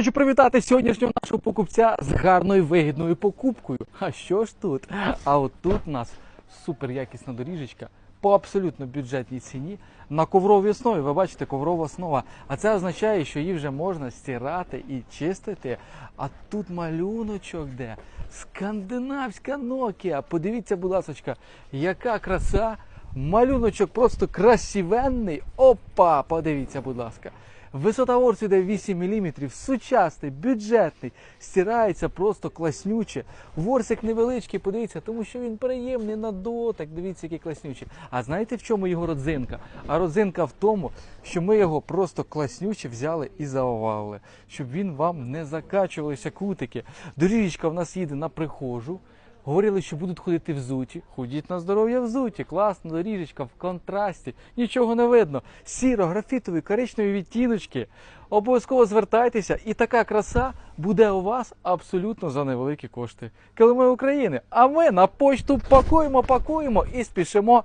Хочу привітати сьогоднішнього нашого покупця з гарною вигідною покупкою. А що ж тут? А от тут у нас супер якісна доріжечка по абсолютно бюджетній ціні на ковровій основі. Ви бачите, коврова основа. А це означає, що її вже можна стирати і чистити. А тут малюночок де. Скандинавська Nokia. Подивіться, будь ласка, яка краса. Малюночок просто красивенний. Опа! Подивіться, будь ласка. Висота ворсу йде 8 мм, сучасний, бюджетний, стирається просто класнюче. Ворсик невеличкий, подивіться, тому що він приємний на дотик. Дивіться, який класнючий. А знаєте в чому його родзинка? А родзинка в тому, що ми його просто класнюче взяли і заовали, щоб він вам не закачувалися кутики. Доріжечка в нас їде на прихожу. Говорили, що будуть ходити взуті. Ходіть на здоров'я взуті. Класна доріжечка в контрасті. Нічого не видно. Сіро, графітові, коричневі відтіночки. Обов'язково звертайтеся, і така краса буде у вас абсолютно за невеликі кошти. Килими України. А ми на почту пакуємо, пакуємо і спішимо